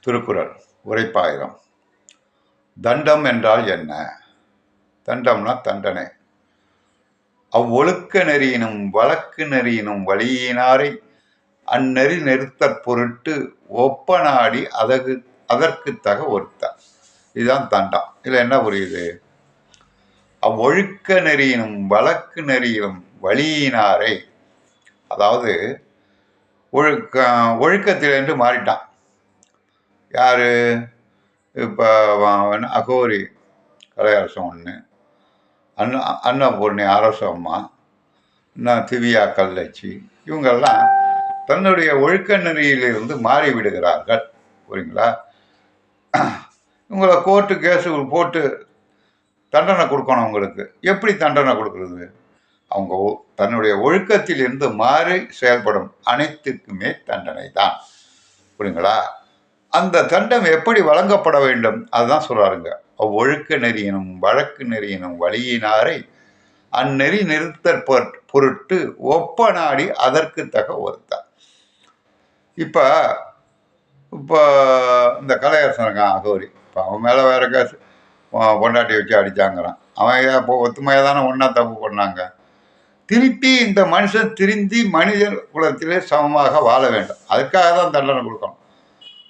திருக்குறள் உரைப்பாயிரம். தண்டம் என்றால் என்ன? தண்டம்னா தண்டனை. அவ்வொழுக்க நெறியினும் வழக்கு நெறியினும் வழியினாரை அந்நெறி நிறுத்தற் பொருட்டு ஒப்பனாடி அதகு அதற்கு தக ஒருத்தார். இதுதான் தண்டம். இதில் என்ன புரியுது? அவ்வொழுக்க நெறியினும் வழக்கு நெறியினும் வழியினாரை அதாவது ஒழுக்க ஒழுக்கத்திலிருந்து மாறிட்டான். யார்? இப்போ அகோரி கலையரசம் ஒன்று அன்ன அன்னபூர்ணி அரசம்மா இன்னும் திவ்யா கல்லச்சி இவங்கெல்லாம் தன்னுடைய ஒழுக்க நெறியிலிருந்து மாறி விடுகிறார்கள். புரியுங்களா? இவங்களை கோர்ட்டு கேஸு போட்டு தண்டனை கொடுக்கணும் அவங்களுக்கு. எப்படி தண்டனை கொடுக்குறது? அவங்க ஒ- தன்னுடைய ஒழுக்கத்திலிருந்து மாறி செயல்படும் அனைத்துக்குமே தண்டனை தான் புரியுங்களா? அந்த தண்டம் எப்படி வழங்கப்பட வேண்டும்? அதுதான் சொல்றாருங்க. ஒழுக்க நெறியினும் வழக்கு நெறியினும் வழியினாரை அந்நெறி நிறுத்தற் பொருட்- பொருட்டு ஒப்ப நாடி அதற்கு தக ஒருத்தார். இப்போ இப்போ இந்த கலையரசன் இருக்கான் அகோரி. இப்போ அவன் மேலே வேற கேஸ். பொண்டாட்டி வச்சு அடிச்சாங்கிறான். அவன் இப்போ ஒத்துமையாக தானே ஒன்றா தப்பு பண்ணாங்க? திருப்பி இந்த மனுஷன் திருந்தி மனிதர் குலத்திலே சமமாக வாழ வேண்டும். அதுக்காக தான் தண்டனை கொடுக்கணும்.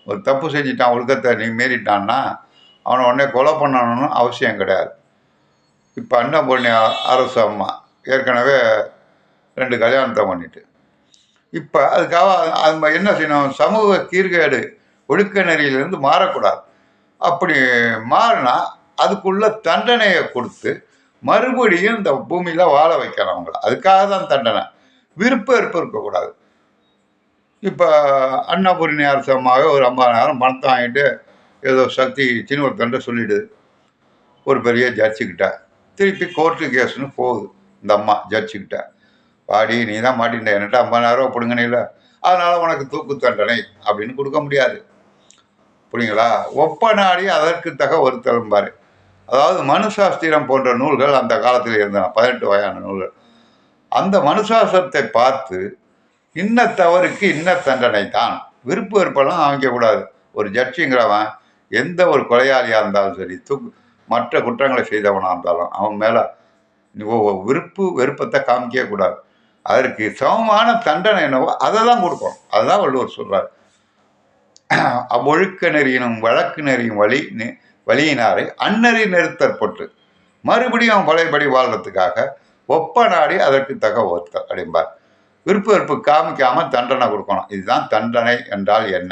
ஒரு தப்பு செஞ்சிட்டான் ஒழுக்கத்தை நீ மீறிட்டான்னா அவனை உடனே கொலை பண்ணணும்னு அவசியம் கிடையாது. இப்போ அன்னபூர்ணி அரசு அம்மா ஏற்கனவே ரெண்டு கல்யாணத்தை பண்ணிட்டு. இப்போ அதுக்காக அது என்ன செய்யணும்? சமூக கீர்கேடு ஒழுக்க நெறியிலிருந்து மாறக்கூடாது. அப்படி மாறினா அதுக்குள்ள தண்டனையை கொடுத்து மறுபடியும் இந்த பூமியில் வாழ வைக்கிறவங்கள. அவங்கள அதுக்காக தான் தண்டனை. விருப்பம் வெறுப்பு இருக்கக்கூடாது. இப்போ அன்னபூர்ணி அரசமாக ஒரு ஐம்பதாயிரம் பணத்தை வாங்கிட்டு ஏதோ சக்தி சின்ன சொல்லிடுது ஒரு பெரிய ஜட்ஜுக்கிட்ட திருப்பி கோர்ட்டு கேஸ்னு போகுது. இந்த அம்மா ஜட்ஜுக்கிட்ட பாடி நீ தான் மாட்டின்ட என்கிட்ட ஐம்பதாயிரம் ரூபா இல்லை. அதனால் உனக்கு தூக்கு தண்டனை அப்படின்னு கொடுக்க முடியாது. புரியுங்களா? ஒப்ப நாடி அதற்கு தக ஒரு தழும்பாரு அதாவது மனுசாஸ்திரம் போன்ற நூல்கள் அந்த காலத்தில் இருந்தன. பதினெட்டு வகையான நூல்கள். அந்த மனுசாஸ்திரத்தை பார்த்து இன்ன தவறுக்கு இன்ன தண்டனை தான். விருப்பு வெறுப்பெல்லாம் அமைக்கக்கூடாது ஒரு ஜட்ஜிங்கிறவன் எந்த ஒரு கொலையாளியாக இருந்தாலும் சரி தூக்கு மற்ற குற்றங்களை செய்தவனாக இருந்தாலும் அவன் மேலே விருப்பு வெறுப்பத்தை காமிக்கவே கூடாது. அதற்கு சமமான தண்டனை என்னவோ அதை தான் கொடுக்கணும். அதுதான் வள்ளுவர் சொல்கிறார் அவ்வொழுக்க நெறியினும் வழக்கு நெறியும் வழி வழியினாரை அந்நெறி நிறுத்தற்பட்டு மறுபடியும் அவன் பழையபடி வாழ்றதுக்காக ஒப்ப நாடி அதற்கு தக ஒருத்தர் அப்படிம்பார். விருப்ப வெறுப்பு காமிக்காமல் தண்டனை கொடுக்கணும். இதுதான் தண்டனை என்றால் என்ன?